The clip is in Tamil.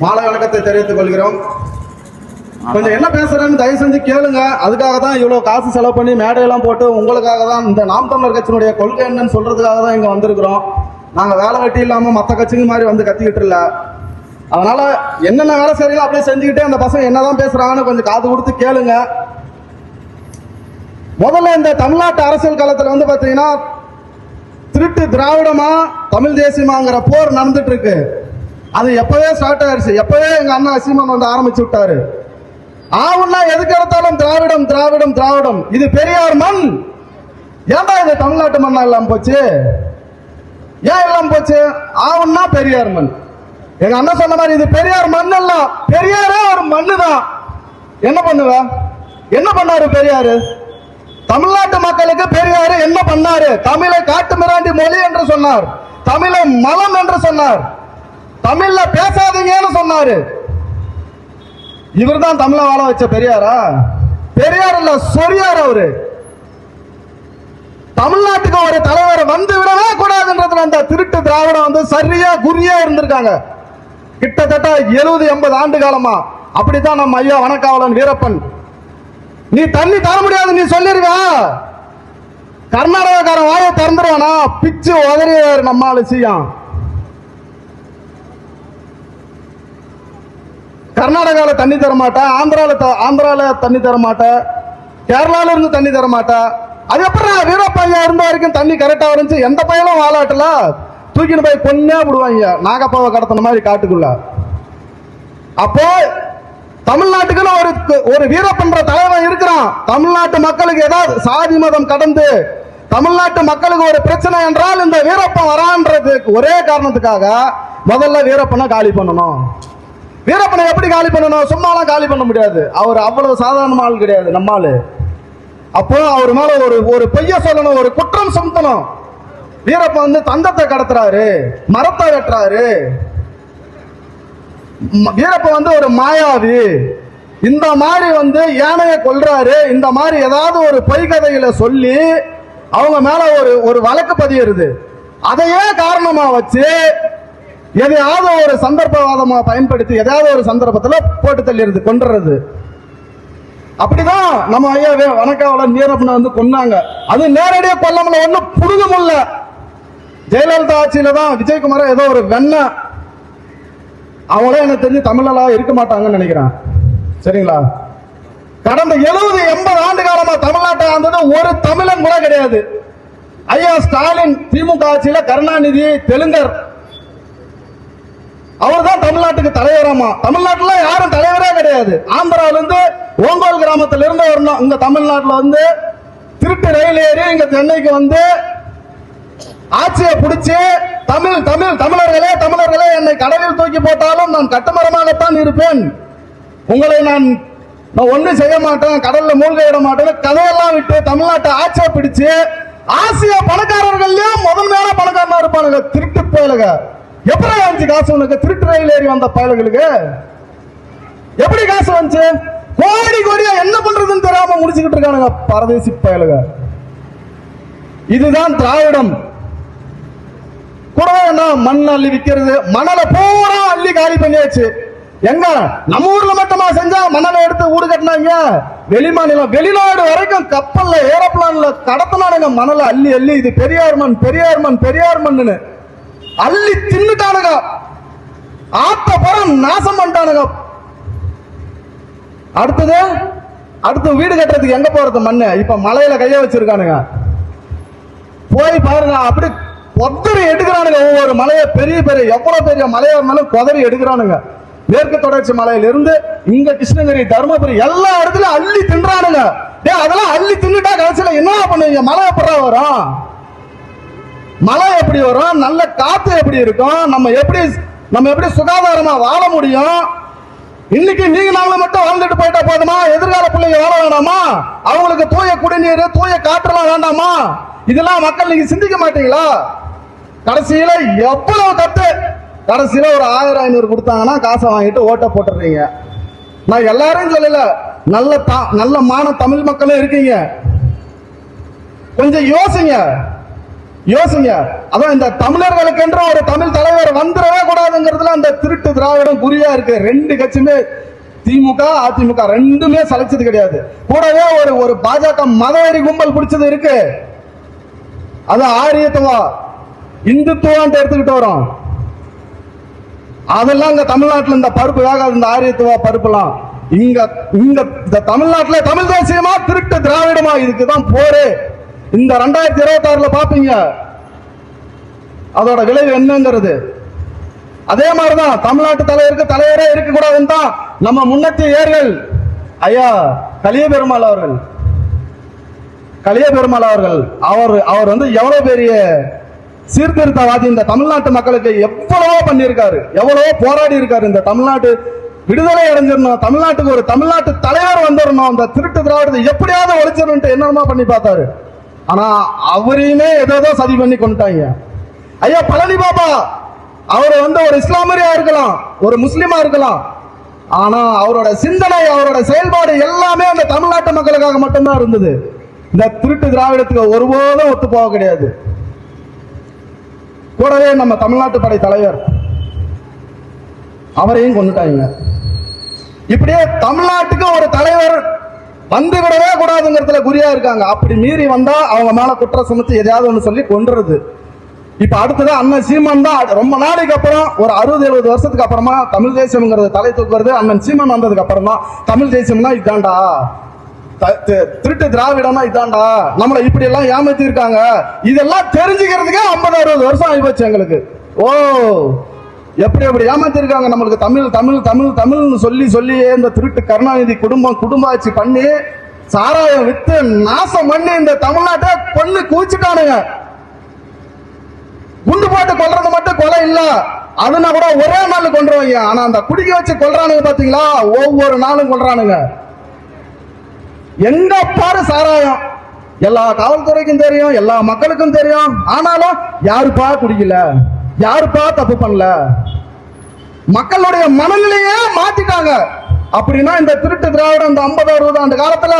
மாலை வணக்கத்தை தெரிவித்துக் கொள்கிறோம். கொஞ்சம் என்ன பேசுறேன்னு தயவு செஞ்சு கேளுங்க. அதுக்காக தான் இவ்வளவு காசு செலவு பண்ணி மேடையெல்லாம் போட்டு உங்களுக்காக தான் இந்த நாம் தமிழர் கட்சியினுடைய கொள்கை என்னன்னு சொல்றதுக்காக தான் இங்க வந்திருக்கிறோம். நாங்க வேலை வெட்டி இல்லாம மத்த கட்சிங்க மாதிரி வந்து கத்திக்கிட்டு இல்ல. அதனால என்னென்ன வேலை செய்யலாம் அப்படியே செஞ்சுக்கிட்டே அந்த பசங்க என்னதான் பேசுறாங்கன்னு கொஞ்சம் காது கொடுத்து கேளுங்க. முதல்ல இந்த தமிழ்நாட்டு அரசியல் காலத்துல வந்து பாத்தீங்கன்னா திருட்டு திராவிடமா தமிழ் தேசியமாங்கிற போர் நடந்துட்டு இருக்கு. அது எப்பவே ஸ்டார்ட் ஆயிடுச்சு எப்பவே எங்க அண்ணா சீமான் வந்து ஆரம்பிச்சு விட்டாரு. ஆவுன்னா எதுக்கு எடுத்தாலும் திராவிடம் திராவிடம் திராவிடம். இது பெரியார் மண். ஏன்டா இது தமிழ்நாட்டு மண்ணா இல்லாம போச்சு? ஏன் இல்லாம போச்சு? ஆவுன்னா பெரியார் மண். எங்க அண்ணன் சொன்ன மாதிரி இது பெரியார் மண் அல்ல. பெரியாரே ஒரு மண்ணு தான் என்ன பண்ணுவ? என்ன பண்ணாரு பெரியாரு? தமிழ்நாட்டு மக்களுக்கு பெரியாரு என்ன பண்ணாரு? தமிழை காட்டு மிராண்டி மொழி என்று சொன்னார். தமிழை மலம் என்று சொன்னார். தமிழ்ல பேசாதீங்கன்னு சொன்னாரு. இவர்தான் தமிழ வாழ வச்ச பெரியாரா? பெரியார் இல்ல சொரியார் அவரு. தமிழ்நாட்டுக்கு ஒரு தலைவர் வந்து விடவே கூடாதுன்றதுல அந்த திருட்டு திராவிடம் வந்து சரியா குறியா இருந்திருக்காங்க. கிட்டத்தட்ட எழுபது எண்பது ஆண்டு காலமா. அப்படித்தான் நம்ம ஐயா வனக்காவலன் வீரப்பன். நீ தண்ணி தர முடியாது நீ சொல்லிருக்க கர்நாடகக்காரன் வாயை திறந்துருவானா? பிச்சு உதறியாரு நம்ம ஆளு கர்நாடகாவில் தண்ணி தரமாட்டேன் ஆந்திராவில் ஆந்திராவில் த- தண்ணி தரமாட்டேன் கேரளாவில் இருந்து தண்ணி தரமாட்டேன் மாட்டா அது அப்புறம் வீரப்பையா இருந்த வரைக்கும் தண்ணி கரெக்டாக இருந்துச்சு? எந்த பையனும் வாழாட்டல தூக்கின்னு போய் கொன்னே விடுவாங்க நாகப்பாவை கடத்தின மாதிரி காட்டுக்குள்ள. அப்போ தமிழ்நாட்டுக்குன்னு ஒரு ஒரு வீரப்பன்ற தலைவன் இருக்கிறான். தமிழ்நாட்டு மக்களுக்கு ஏதாவது சாதி மதம் கடந்து தமிழ்நாட்டு மக்களுக்கு ஒரு பிரச்சனை என்றால் இந்த வீரப்பன் வரான்றதுக்கு ஒரே காரணத்துக்காக முதல்ல வீரப்பனை காலி பண்ணணும். வீரப்பனை எப்படி காலி பண்ணணும்? சும்மாலாம் காலி பண்ண முடியாது. அவர் அவ்வளவு சாதாரண ஆள் கிடையாது நம்ம ஆளு. அப்போ அவர் மேல ஒரு ஒரு பொய்ய சொல்லணும் ஒரு குற்றம் சுமத்தணும். வீரப்பன் வந்து தந்தத்தை கடத்துறாரு மரத்தை வெட்டுறாரு. வீரப்பன் வந்து ஒரு மாயாவி. இந்த மாதிரி வந்து யானையை கொல்றாரு. இந்த மாதிரி ஏதாவது ஒரு பொய் கதைகளை சொல்லி அவங்க மேல ஒரு ஒரு வழக்கு பதியிருது அதையே காரணமா வச்சு எதையாவது ஒரு சந்தர்ப்பவாதமா பயன்படுத்தி எதாவது ஒரு சந்தர்ப்பத்துல போட்டு தள்ளிடுது கொண்டுறது அப்படிதான் நம்ம ஐயா வே- வணக்காவலன் வந்து கொன்னாங்க. அது நேரடியாக கொல்லாமல ஒன்றும் புடுங்க முடியல ஜெயலலிதா ஆட்சியில தான் விஜயகுமார ஏதோ ஒரு வெண்ண. அவங்களே எனக்கு தெரிஞ்சு தமிழெல்லாம் இருக்க மாட்டாங்கன்னு நினைக்கிறேன். சரிங்களா? கடந்த எழுபது எண்பது ஆண்டு காலமா தமிழ்நாட்டை ஆண்டது ஒரு தமிழன் கூட கிடையாது. ஐயா ஸ்டாலின் திமுக ஆட்சியில கருணாநிதி தெலுங்கர் அவர் தான் தமிழ்நாட்டுக்கு தலைவராமா? தமிழ்நாட்டுல யாரும் தலைவரே கிடையாது. ஆந்திரால இருந்து ஓங்கோல் கிராமத்துல இருந்து வரணும் இங்க தமிழ்நாட்டுல வந்து திருட்டு ரயில் ஏறி இங்க சென்னைக்கு வந்து ஆட்சியை பிடிச்சி தமிழ் தமிழ் தமிழர்களே தமிழர்களே என்னை கடலில் தூக்கி போட்டாலும் நான் கட்டுமரமாகத்தான் இருப்பேன். உங்களை நான் நான் ஒன்றும் செய்ய மாட்டேன் கடல்ல மூழ்க விட மாட்டேன் கதையெல்லாம் விட்டு தமிழ்நாட்டை ஆட்சியை பிடிச்சு ஆசிய பணக்காரர்கள்லயும் முதன்மையான பணக்காரனா இருப்பானுங்க. திருட்டு பயலுக. எப்படி அஞ்சு காசு உனக்கு? திருட்டு ரயில் ஏறி வந்த பயலுகளுக்கு? எப்படி காசு வந்துச்சு? கோடி கோடியா என்ன பண்றதுன்னு தெரியாம முடிச்சுக்கிட்டு இருக்கானுங்க பரதேசி பயலுக. இதுதான் திராவிடம். கூடவே என்ன? மண் அள்ளி விற்கிறது மணலை பூரா அள்ளி காலி பண்ணியாச்சு. எங்க? நம்ம ஊர்ல மட்டுமா செஞ்சா மணலை எடுத்து ஊடு கட்டினாங்க? வெளி மாநிலம். வெளிநாடு வரைக்கும் கப்பல்ல ஏரோப்ளான்ல கடத்தினானுங்க மணலை அள்ளி அள்ளி. இது பெரியார் மண் பெரியார் மண் பெரியார் மண்ணுன்னு. அள்ளி தின்னுட்டானுங்க. ஆத்த பரம் நாசம் பண்ணிட்டானுங்க. அடுத்தது அடுத்து வீடு கட்டுறதுக்கு எங்க போறது மண்ணு? இப்ப மலையில கைய வச்சிருக்கானுங்க. போய் பாருங்க அப்படி கொதறி எடுக்கிறானுங்க ஒவ்வொரு மலையை. பெரிய பெரிய எவ்வளவு பெரிய மலையா இருந்தாலும் கொதறி எடுக்கிறானுங்க. மேற்கு தொடர்ச்சி மலையிலிருந்து இங்க கிருஷ்ணகிரி தருமபுரி எல்லா இடத்துலயும் அள்ளி தின்றானுங்க. ஏ அதெல்லாம் அள்ளி தின்னுட்டா கடைசியில என்ன பண்ணுவீங்க? மலையை எப்படா வரும் மழை எப்படி வரும்? நல்ல காத்து எப்படி இருக்கும்? நம்ம எப்படி நம்ம எப்படி சுகாதாரமா வாழ முடியும்? இன்னைக்கு நீங்க நாங்களும் மட்டும் வாழ்ந்துட்டு போயிட்டா போதுமா? எதிர்கால பிள்ளைங்க வாழ வேண்டாமா? அவங்களுக்கு தூய குடிநீர் தூய காற்றுலாம் வேண்டாமா? இதெல்லாம் மக்கள் நீங்க சிந்திக்க மாட்டீங்களா? கடைசியில எவ்வளவு கத்து கடைசியில ஒரு ஆயிரம் ஐநூறு கொடுத்தாங்கன்னா காசை வாங்கிட்டு ஓட்ட போட்டுறீங்க. நான் எல்லாரும் சொல்லல நல்ல தா- நல்ல மான தமிழ் மக்களும் இருக்கீங்க. கொஞ்சம் யோசிங்க. யோசிங்க. அதான் இந்த தமிழர்களுக்கென்று ஒரு தமிழ் தலைவர் வந்துடவே கூடாதுங்கிறதுல அந்த திருட்டு திராவிடம் குறியா இருக்கு. ரெண்டு கட்சியுமே திமுக அதிமுக ரெண்டுமே சலைச்சது கிடையாது. கூடவே ஒரு ஒரு பாஜக மதவெறி கும்பல் பிடிச்சது இருக்கு. அது ஆரியத்துவா இந்துத்துவான்ட்டு எடுத்துக்கிட்டு வரோம். அதெல்லாம் இங்க தமிழ்நாட்டில் இந்த பருப்பு வேகாது இந்த ஆரியத்துவா பருப்புலாம். இங்க இங்க இந்த தமிழ்நாட்டில் தமிழ் தேசியமா திருட்டு திராவிடமா இதுக்குதான் போரு. இந்த ரெண்டாயிரத்தி இருபத்தி ஆறுல பாப்பீங்க. அதோட விளைவு என்னங்கிறது. அதே மாதிரிதான் தமிழ்நாட்டு தலைவருக்கு தலைவரே இருக்கக்கூடாதுன்னு தான் நம்ம முன்னத்தி ஏர்கள் ஐயா கலிய பெருமாள் அவர்கள். கலிய பெருமாள் அவர்கள் அவர் அவர் வந்து எவ்வளவு பெரிய சீர்திருத்தவாதி இந்த தமிழ்நாட்டு மக்களுக்கு எவ்வளவோ பண்ணியிருக்காரு. எவ்வளவோ போராடி இருக்காரு இந்த தமிழ்நாட்டு விடுதலை அடைஞ்சிடணும் தமிழ்நாட்டுக்கு ஒரு தமிழ்நாட்டு தலைவர் வந்துடணும் அந்த திருட்டு திராவிடத்தை எப்படியாவது ஒழிச்சிடணும்ட்டு என்னென்னமோ பண்ணி பார்த்தாரு. ஆனா அவரையுமே ஏதோ சதி பண்ணி கொண்டுட்டாங்க. ஐயா பழனி பாபா அவர் வந்து ஒரு இஸ்லாமியா இருக்கலாம் ஒரு முஸ்லிமா இருக்கலாம். ஆனா அவரோட சிந்தனை அவரோட செயல்பாடு எல்லாமே அந்த தமிழ்நாட்டு மக்களுக்காக மட்டும்தான் இருந்தது. இந்த திருட்டு திராவிடத்துக்கு ஒருபோதும் ஒத்து போக கிடையாது. கூடவே நம்ம தமிழ்நாட்டு படை தலைவர் அவரையும் கொண்டுட்டாங்க இப்படியே தமிழ்நாட்டுக்கு ஒரு தலைவர் வந்து விடவே கூடாதுங்கிறதுல குறியா இருக்காங்க. அப்படி மீறி வந்தா அவங்க மேல குற்றம் சுமத்தி எதையாவது ஒண்ணு சொல்லி கொன்றது இப்ப அடுத்தது அண்ணன் சீமான் தான். ரொம்ப நாளைக்கு அப்புறம் ஒரு அறுபது எழுபது வருஷத்துக்கு அப்புறமா தமிழ் தேசியம்ங்கிறது தலை தூக்குறது அண்ணன் சீமான் வந்ததுக்கு அப்புறம் தான் தமிழ் தேசியம்னா இதாண்டா. த- திருட்டு திராவிடம்னா இதாண்டா. நம்மளை இப்படி எல்லாம் ஏமாத்தி இருக்காங்க இதெல்லாம் தெரிஞ்சுக்கிறதுக்கே ஐம்பது அறுபது வருஷம் ஆகி போச்சு எங்களுக்கு. ஓ எப்படி எப்படி ஏமாத்திருக்காங்க நம்மளுக்கு தமிழ் தமிழ் தமிழ் தமிழ்னு சொல்லி சொல்லியே இந்த திருட்டு கருணாநிதி குடும்பம் குடும்ப ஆட்சி பண்ணி சாராயம் வித்து நாசம் பண்ணி இந்த தமிழ்நாட்டை பொண்ணு குவிச்சுட்டானுங்க. குண்டு போட்டு கொல்றது மட்டும் கொலை இல்ல. அதுனா கூட ஒரே நாள் கொண்டுருவாங்க ஆனா அந்த குடிக்க வச்சு கொல்றானுங்க பாத்தீங்களா? ஒவ்வொரு நாளும் கொல்றானுங்க. எங்க பாரு சாராயம்? எல்லா காவல்துறைக்கும் தெரியும் எல்லா மக்களுக்கும் தெரியும். ஆனாலும் யாருப்பா குடிக்கல? யாருப்பா தப்பு பண்ணல? மக்களுடைய மனநிலையே மாத்திட்டாங்க. அப்படின்னா இந்த திருட்டு திராவிடம் இந்த ஐம்பது அறுபது ஆண்டு காலத்துல